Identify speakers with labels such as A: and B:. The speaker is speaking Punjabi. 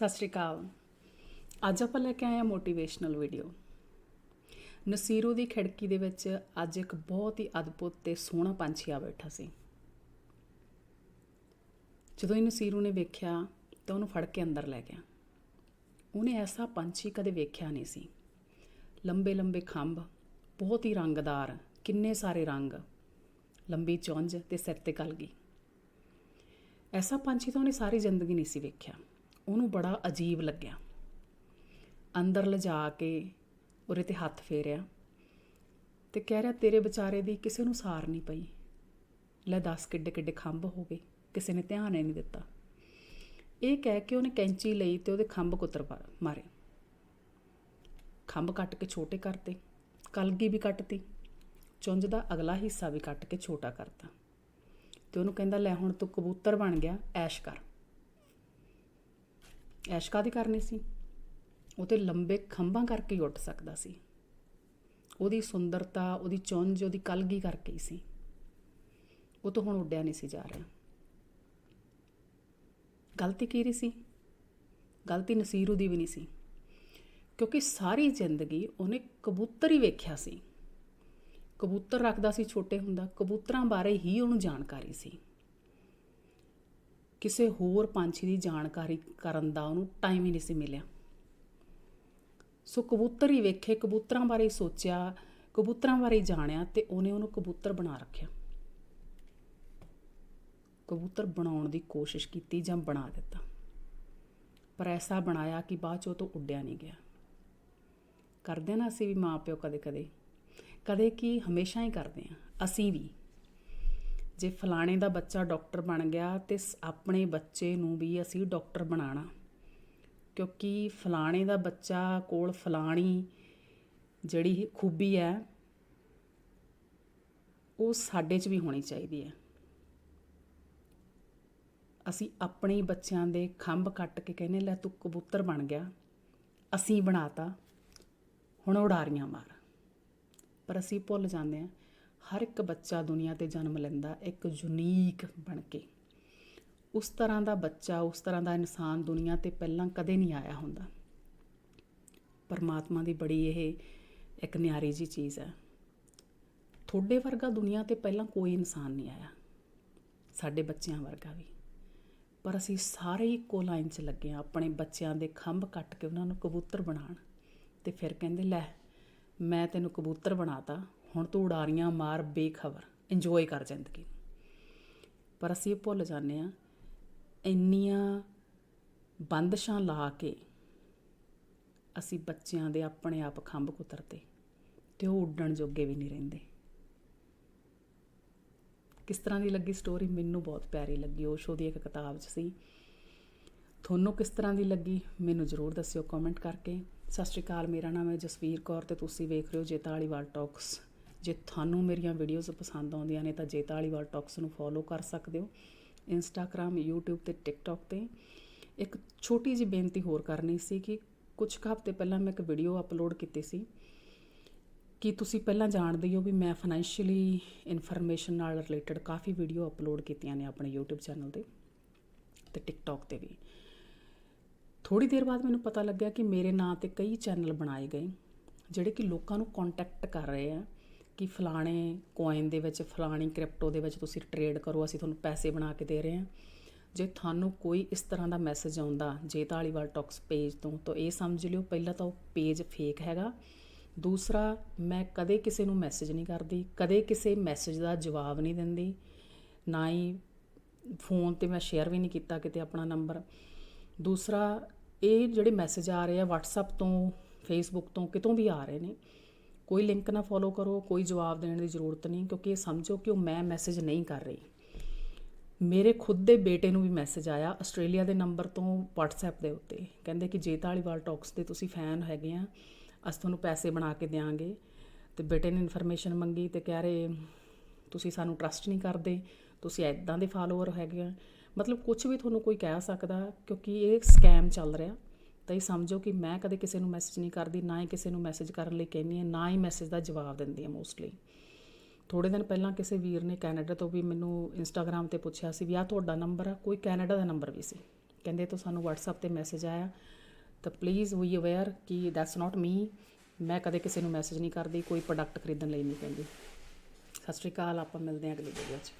A: ਸਤਿ ਸ਼੍ਰੀ ਅਕਾਲ। ਅੱਜ ਆਪਾਂ ਲੈ ਕੇ ਆਏ ਹਾਂ ਮੋਟੀਵੇਸ਼ਨਲ ਵੀਡੀਓ ਨਸੀਰੂ ਦੀ ਖਿੜਕੀ ਦੇ ਵਿੱਚ ਅੱਜ ਇੱਕ ਬਹੁਤ ਹੀ ਅਦਭੁਤ ਤੇ ਸੋਹਣਾ ਪੰਛੀ ਆ ਬੈਠਾ ਸੀ। ਜਦੋਂ ਇਹ ਨਸੀਰੂ ਨੇ ਵੇਖਿਆ, ਤਾਂ ਉਹਨੂੰ ਫੜ ਕੇ ਅੰਦਰ ਲੈ ਗਿਆ। ਉਹਨੇ ਐਸਾ ਪੰਛੀ ਕਦੇ ਵੇਖਿਆ ਨਹੀਂ ਸੀ। ਲੰਬੇ ਲੰਬੇ ਖੰਭ, ਬਹੁਤ ਹੀ ਰੰਗਦਾਰ, ਕਿੰਨੇ ਸਾਰੇ ਰੰਗ, ਲੰਬੀ ਚੁੰਝ ਤੇ ਸਿਰ ਤੇ ਕਲਗੀ। ਐਸਾ ਪੰਛੀ ਤਾਂ ਉਹਨੇ ਸਾਰੀ ਜ਼ਿੰਦਗੀ ਨਹੀਂ ਸੀ ਵੇਖਿਆ। ਉਹਨੂੰ ਬੜਾ ਅਜੀਬ ਲੱਗਿਆ। ਅੰਦਰ ਲਿਜਾ ਕੇ ਉਹਦੇ ਤੇ ਹੱਥ ਫੇਰਿਆ ਤੇ ਕਹਿ ਰਿਹਾ, ਤੇਰੇ ਵਿਚਾਰੇ ਦੀ ਕਿਸੇ ਨੂੰ ਸਾਰ ਨਹੀਂ ਪਈ। ਲੈ ਦੱਸ ਕਿੱਡੇ ਕਿੱਡੇ ਖੰਭ ਹੋ ਗਏ, ਕਿਸੇ ਨੇ ਧਿਆਨ ਹੀ ਨਹੀਂ ਦਿੱਤਾ। ਇਹ ਕਹਿ ਕੇ ਉਹਨੇ ਕੈਂਚੀ ਲਈ ਤੇ ਉਹਦੇ ਖੰਭ ਕੁੱਤਰ ਮਾਰੇ। ਖੰਭ ਕੱਟ ਕੇ ਛੋਟੇ ਕਰਤੇ, ਕਲਗੀ ਵੀ ਕੱਟਤੀ, ਚੁੰਝ ਦਾ ਅਗਲਾ ਹਿੱਸਾ ਵੀ ਕੱਟ ਕੇ ਛੋਟਾ ਕਰਤਾ। ਤੇ ਉਹਨੂੰ ਕਹਿੰਦਾ, ਲੈ ਹੁਣ ਤੂੰ ਕਬੂਤਰ ਬਣ ਗਿਆ, ਐਸ਼ ਕਰ। ਐਸ਼ ਕਾਦੀ ਕਰਨੀ ਸੀ। ਉਹ ਤੇ ਲੰਬੇ ਖੰਭਾਂ ਕਰਕੇ ਹੀ ਉੱਡ ਸਕਦਾ ਸੀ। ਉਹਦੀ ਸੁੰਦਰਤਾ, ਉਹਦੀ ਚੁੰਝ, ਉਹਦੀ ਕਲਗੀ ਕਰਕੇ ਹੀ ਸੀ। ਉਹ ਤੋਂ ਹੁਣ ਉੱਡਿਆ ਨਹੀਂ ਸੀ ਜਾ ਰਿਹਾ। ਗਲਤੀ ਕੀ ਰਹੀ ਸੀ? ਗਲਤੀ ਨਸੀਰੂ ਦੀ ਵੀ ਨਹੀਂ ਸੀ। ਕਿਉਂਕਿ ਸਾਰੀ ਜ਼ਿੰਦਗੀ ਉਹਨੇ ਕਬੂਤਰ ਹੀ ਵੇਖਿਆ ਸੀ। ਕਬੂਤਰ ਰੱਖਦਾ ਸੀ ਛੋਟੇ ਹੁੰਦਾ। ਕਬੂਤਰਾਂ ਬਾਰੇ ਹੀ ਉਹਨੂੰ ਜਾਣਕਾਰੀ ਸੀ। ਕਿਸੇ ਹੋਰ ਪੰਛੀ ਦੀ ਜਾਣਕਾਰੀ ਕਰਨ ਦਾ ਉਹਨੂੰ ਟਾਈਮ ਹੀ ਨਹੀਂ ਸੀ ਮਿਲਿਆ। ਸੋ ਕਬੂਤਰ ਹੀ ਵੇਖੇ, ਕਬੂਤਰਾਂ ਬਾਰੇ ਸੋਚਿਆ, ਕਬੂਤਰਾਂ ਬਾਰੇ ਜਾਣਿਆ ਤੇ ਉਹਨੇ ਉਹਨੂੰ ਕਬੂਤਰ ਬਣਾ ਰੱਖਿਆ। ਕਬੂਤਰ ਬਣਾਉਣ ਦੀ ਕੋਸ਼ਿਸ਼ ਕੀਤੀ ਜਾਂ ਬਣਾ ਦਿੱਤਾ। ਪਰ ਐਸਾ ਬਣਾਇਆ ਕਿ ਬਾਅਦ ਚ ਉਹ ਤੋਂ ਉੱਡਿਆ ਨਹੀਂ ਗਿਆ। ਕਰਦੇ ਨਾ ਅਸੀਂ ਵੀ ਮਾਂ ਪਿਓ ਕਦੇ ਕਦੇ ਕਦੇ ਕੀ ਹਮੇਸ਼ਾ ਹੀ ਕਰਦੇ ਆ। ਅਸੀਂ ਵੀ ਜੇ ਫਲਾਣੇ ਦਾ ਬੱਚਾ ਡਾਕਟਰ ਬਣ ਗਿਆ ਤੇ ਆਪਣੇ ਬੱਚੇ ਨੂੰ ਵੀ ਅਸੀਂ ਡਾਕਟਰ ਬਣਾਉਣਾ। ਕਿਉਂਕਿ ਫਲਾਣੇ ਦਾ ਬੱਚਾ ਕੋਲ ਫਲਾਣੀ ਜਿਹੜੀ ਖੂਬੀ ਹੈ, ਉਹ ਸਾਡੇ 'ਚ ਵੀ ਹੋਣੀ ਚਾਹੀਦੀ ਹੈ। ਅਸੀਂ ਆਪਣੇ ਬੱਚਿਆਂ ਦੇ ਖੰਭ ਕੱਟ ਕੇ ਕਹਿੰਦੇ, ਲੈ ਤੂੰ ਕਬੂਤਰ ਬਣ ਗਿਆ, ਅਸੀਂ ਬਣਾਤਾ, ਹੁਣ ਉਡਾਰੀਆਂ ਮਾਰ। ਪਰ ਅਸੀਂ ਭੁੱਲ ਜਾਂਦੇ ਹਾਂ। ਹਰ ਇੱਕ ਬੱਚਾ ਦੁਨੀਆ ਤੇ ਜਨਮ ਲੈਂਦਾ, ਇੱਕ ਯੂਨੀਕ ਬਣ ਕੇ। ਉਸ ਤਰ੍ਹਾਂ ਦਾ ਬੱਚਾ, ਉਸ ਤਰ੍ਹਾਂ ਦਾ ਇਨਸਾਨ ਦੁਨੀਆ ਤੇ ਪਹਿਲਾਂ ਕਦੇ ਨਹੀਂ ਆਇਆ ਹੁੰਦਾ। ਪਰਮਾਤਮਾ ਦੀ ਬੜੀ ਇਹ ਇੱਕ ਨਿਆਰੀ ਜੀ ਚੀਜ਼ ਹੈ। ਤੁਹਾਡੇ ਵਰਗਾ ਦੁਨੀਆ ਤੇ ਪਹਿਲਾਂ ਕੋਈ ਇਨਸਾਨ ਨਹੀਂ ਆਇਆ। ਸਾਡੇ ਬੱਚਿਆਂ ਵਰਗਾ ਵੀ। ਪਰ ਅਸੀਂ ਸਾਰੇ ਇੱਕੋ ਲਾਈਨ 'ਚ ਲੱਗੇ ਆ ਆਪਣੇ ਬੱਚਿਆਂ ਦੇ ਖੰਭ ਕੱਟ ਕੇ ਉਹਨਾਂ ਨੂੰ ਕਬੂਤਰ ਬਣਾਉਣ। ਤੇ ਫਿਰ ਕਹਿੰਦੇ, ਲੈ, ਮੈਂ ਤੈਨੂੰ ਕਬੂਤਰ ਬਣਾਤਾ। ਹੁਣ ਤੂੰ ਉਡਾਰੀਆਂ ਮਾਰ ਬੇਖਬਰ ਇੰਜੋਏ ਕਰ ਜ਼ਿੰਦਗੀ ਪਰ ਅਸੀਂ ਇਹ ਭੁੱਲ ਜਾਂਦੇ ਆ ਇੰਨੀਆਂ ਬੰਦਸ਼ਾਂ ਲਾ ਕੇ ਅਸੀਂ ਬੱਚਿਆਂ ਦੇ ਆਪਣੇ ਆਪ ਖੰਭ ਕੁਤਰਤੇ ਤੇ ਉਹ ਉੱਡਣ ਜੋਗੇ ਵੀ ਨਹੀਂ ਰਹਿੰਦੇ। ਕਿਸ ਤਰ੍ਹਾਂ ਦੀ ਲੱਗੀ ਸਟੋਰੀ ਮੈਨੂੰ ਬਹੁਤ ਪਿਆਰੀ ਲੱਗੀ। ਓਸ਼ੋ ਦੀ ਇੱਕ ਕਿਤਾਬ 'ਚ ਸੀ। ਤੁਹਾਨੂੰ ਕਿਸ ਤਰ੍ਹਾਂ ਦੀ ਲੱਗੀ? ਮੈਨੂੰ ਜ਼ਰੂਰ ਦੱਸਿਓ ਕਮੈਂਟ ਕਰਕੇ। ਸਤਿ ਸ਼੍ਰੀ ਅਕਾਲ, ਮੇਰਾ ਨਾਮ ਹੈ ਜਸਵੀਰ ਕੌਰ ਤੇ ਤੁਸੀਂ ਵੇਖ ਰਹੇ ਹੋ ਜੇਤਾਲੀਵਾਲ ਟਾਕਸ ਜੇ ਤੁਹਾਨੂੰ ਮੇਰੀਆਂ ਵੀਡੀਓਜ਼ ਪਸੰਦ ਆਉਂਦੀਆਂ ਨੇ ਤਾਂ ਜੇਤਾ ਵਾਲੀਵਾਲ ਟਾਕਸ ਨੂੰ ਫੋਲੋ ਕਰ ਸਕਦੇ ਹੋ। ਇੰਸਟਾਗ੍ਰam YouTube ਤੇ TikTok ਤੇ ਇੱਕ ਛੋਟੀ ਜਿਹੀ ਬੇਨਤੀ ਹੋਰ ਕਰਨੀ ਸੀ ਕਿ ਕੁਝ ਕੁ ਹਫ਼ਤੇ ਪਹਿਲਾਂ ਮੈਂ ਇੱਕ ਵੀਡੀਓ ਅਪਲੋਡ ਕੀਤੀ ਸੀ ਕਿ ਤੁਸੀਂ ਪਹਿਲਾਂ ਜਾਣਦੇ ਹੋ ਵੀ ਮੈਂ ਫਾਈਨੈਂਸ਼ੀਅਲੀ ਇਨਫੋਰਮੇਸ਼ਨ ਨਾਲ ਰਿਲੇਟਡ ਕਾਫੀ ਵੀਡੀਓ ਅਪਲੋਡ ਕੀਤੀਆਂ ਨੇ ਆਪਣੇ YouTube ਚੈਨਲ ਤੇ ਤੇ TikTok ਤੇ ਵੀ। ਥੋੜੀ ਦੇਰ ਬਾਅਦ ਮੈਨੂੰ ਪਤਾ ਲੱਗਿਆ ਕਿ ਮੇਰੇ ਨਾਂ ਤੇ ਕਈ ਚੈਨਲ ਬਣਾਏ ਗਏ, ਜਿਹੜੇ ਕਿ ਲੋਕਾਂ ਨੂੰ ਕੰਟੈਕਟ ਕਰ ਰਹੇ ਆ। ਕਿ ਫਲਾਣੇ ਕੋਇਨ ਦੇ ਵਿੱਚ, ਫਲਾਣੀ ਕ੍ਰਿਪਟੋ ਦੇ ਵਿੱਚ ਤੁਸੀਂ ਟ੍ਰੇਡ ਕਰੋ, ਅਸੀਂ ਤੁਹਾਨੂੰ ਪੈਸੇ ਬਣਾ ਕੇ ਦੇ ਰਹੇ ਹਾਂ। ਜੇ ਤੁਹਾਨੂੰ ਕੋਈ ਇਸ ਤਰ੍ਹਾਂ ਦਾ ਮੈਸੇਜ ਆਉਂਦਾ ਜੇ ਧਾਲੀਵਾਲ ਟਾਕਸ ਪੇਜ ਤੋਂ, ਤਾਂ ਇਹ ਸਮਝ ਲਿਓ, ਪਹਿਲਾਂ ਤਾਂ ਉਹ ਪੇਜ ਫੇਕ ਹੈਗਾ। ਦੂਸਰਾ, ਮੈਂ ਕਦੇ ਕਿਸੇ ਨੂੰ ਮੈਸੇਜ ਨਹੀਂ ਕਰਦੀ, ਕਦੇ ਕਿਸੇ ਮੈਸੇਜ ਦਾ ਜਵਾਬ ਨਹੀਂ ਦਿੰਦੀ, ਨਾ ਹੀ ਫੋਨ ਤੇ ਮੈਂ ਸ਼ੇਅਰ ਵੀ ਨਹੀਂ ਕੀਤਾ ਕਿਤੇ ਆਪਣਾ ਨੰਬਰ ਦੂਸਰਾ, ਇਹ ਜਿਹੜੇ ਮੈਸੇਜ ਆ ਰਹੇ ਆ, WhatsApp ਤੋਂ, Facebook ਤੋਂ, ਕਿਤੋਂ ਵੀ ਆ ਰਹੇ ਨੇ ਕੋਈ ਲਿੰਕ ਨਾ ਫੋਲੋ ਕਰੋ, ਕੋਈ ਜਵਾਬ ਦੇਣ ਦੀ ਜ਼ਰੂਰਤ ਨਹੀਂ, ਕਿਉਂਕਿ ਇਹ ਸਮਝੋ ਕਿ ਉਹ ਮੈਂ ਮੈਸੇਜ ਨਹੀਂ ਕਰ ਰਹੀ। ਮੇਰੇ ਖੁਦ ਦੇ ਬੇਟੇ ਨੂੰ ਵੀ ਮੈਸੇਜ ਆਇਆ ਆਸਟ੍ਰੇਲੀਆ ਦੇ ਨੰਬਰ ਤੋਂ WhatsApp ਦੇ ਉੱਤੇ। ਕਹਿੰਦੇ ਕਿ ਜੇਤਾਲੀਵਾਲ ਟਾਕਸ ਦੇ ਤੁਸੀਂ ਫੈਨ ਹੈਗੇ ਆ, ਅਸੀਂ ਤੁਹਾਨੂੰ ਪੈਸੇ ਬਣਾ ਕੇ ਦੇਵਾਂਗੇ ਤੇ ਬੇਟੇ ਨੇ ਇਨਫੋਰਮੇਸ਼ਨ ਮੰਗੀ ਤੇ ਕਹਿ ਰਹੇ, ਤੁਸੀਂ ਸਾਨੂੰ ਟਰਸਟ ਨਹੀਂ ਕਰਦੇ, ਤੁਸੀਂ ਐਦਾਂ ਦੇ ਫਾਲੋਅਰ ਹੈਗੇ ਆ। ਮਤਲਬ ਕੁਝ ਵੀ ਤੁਹਾਨੂੰ ਕੋਈ ਕਹਿ ਸਕਦਾ, ਕਿਉਂਕਿ ਇਹ ਸਕੈਮ ਚੱਲ ਰਿਹਾ। ਤਾਂ ਇਹ ਸਮਝੋ ਕਿ ਮੈਂ ਕਦੇ ਕਿਸੇ ਨੂੰ ਮੈਸੇਜ ਨਹੀਂ ਕਰਦੀ, ਨਾ ਹੀ ਕਿਸੇ ਨੂੰ ਮੈਸੇਜ ਕਰਨ ਲਈ ਕਹਿੰਦੀ ਹਾਂ, ਨਾ ਹੀ ਮੈਸੇਜ ਦਾ ਜਵਾਬ ਦਿੰਦੀ ਹਾਂ ਮੋਸਟਲੀ ਥੋੜੇ ਦਿਨ ਪਹਿਲਾਂ ਕਿਸੇ ਵੀਰ ਨੇ ਕੈਨੇਡਾ ਤੋਂ ਵੀ ਮੈਨੂੰ ਇੰਸਟਾਗ੍ਰam ਤੇ ਪੁੱਛਿਆ ਸੀ ਵੀ ਆ ਤੁਹਾਡਾ ਨੰਬਰ ਆ, ਕੋਈ ਕੈਨੇਡਾ ਦਾ ਨੰਬਰ ਵੀ ਸੀ। ਕਹਿੰਦੇ ਤੋਂ ਸਾਨੂੰ WhatsApp ਤੇ ਮੈਸੇਜ ਆਇਆ, ਤਾਂ ਪਲੀਜ਼ ਵੀ ਅਵੇਅਰ ਕਿ ਦੈਟਸ ਨਾਟ ਮੀ ਮੈਂ ਕਦੇ ਕਿਸੇ ਨੂੰ ਮੈਸੇਜ ਨਹੀਂ ਕਰਦੀ, ਕੋਈ ਪ੍ਰੋਡਕਟ ਖਰੀਦਣ ਲਈ ਨਹੀਂ ਕਹਿੰਦੀ। ਸਤਿ ਸ਼੍ਰੀ ਅਕਾਲ, ਆਪਾਂ ਮਿਲਦੇ ਹਾਂ ਅਗਲੀ ਵੀਡੀਓ 'ਚ।